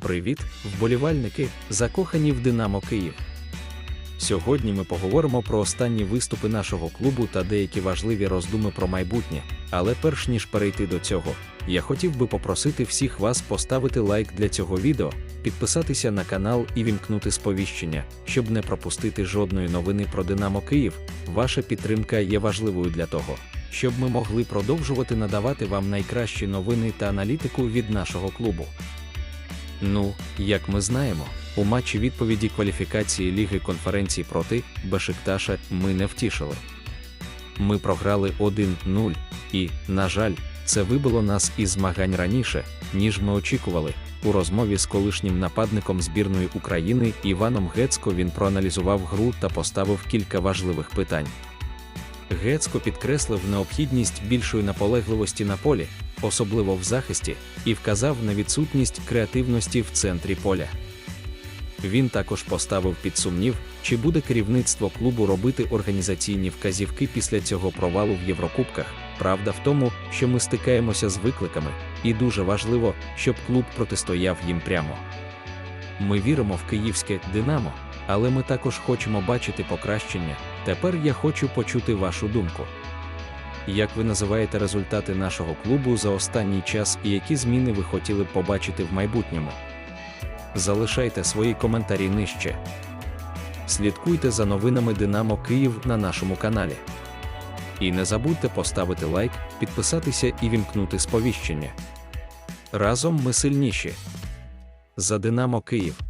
Привіт, вболівальники, закохані в Динамо Київ. Сьогодні ми поговоримо про останні виступи нашого клубу та деякі важливі роздуми про майбутнє. Але перш ніж перейти до цього, я хотів би попросити всіх вас поставити лайк для цього відео, підписатися на канал і вімкнути сповіщення, щоб не пропустити жодної новини про Динамо Київ. Ваша підтримка є важливою для того, щоб ми могли продовжувати надавати вам найкращі новини та аналітику від нашого клубу. Ну, як ми знаємо, у матчі відповіді кваліфікації Ліги конференцій проти Бешикташа ми не втішили. Ми програли 1-0, і, на жаль, це вибило нас із змагань раніше, ніж ми очікували. У розмові з колишнім нападником збірної України Іваном Гецько він проаналізував гру та поставив кілька важливих питань. Гецько підкреслив необхідність більшої наполегливості на полі, особливо в захисті, і вказав на відсутність креативності в центрі поля. Він також поставив під сумнів, чи буде керівництво клубу робити організаційні вказівки після цього провалу в Єврокубках. Правда в тому, що ми стикаємося з викликами, і дуже важливо, щоб клуб протистояв їм прямо. Ми віримо в київське Динамо, але ми також хочемо бачити покращення. Тепер я хочу почути вашу думку. Як ви називаєте результати нашого клубу за останній час і які зміни ви хотіли б побачити в майбутньому? Залишайте свої коментарі нижче. Слідкуйте за новинами Динамо Київ на нашому каналі. І не забудьте поставити лайк, підписатися і вімкнути сповіщення. Разом ми сильніші. За Динамо Київ.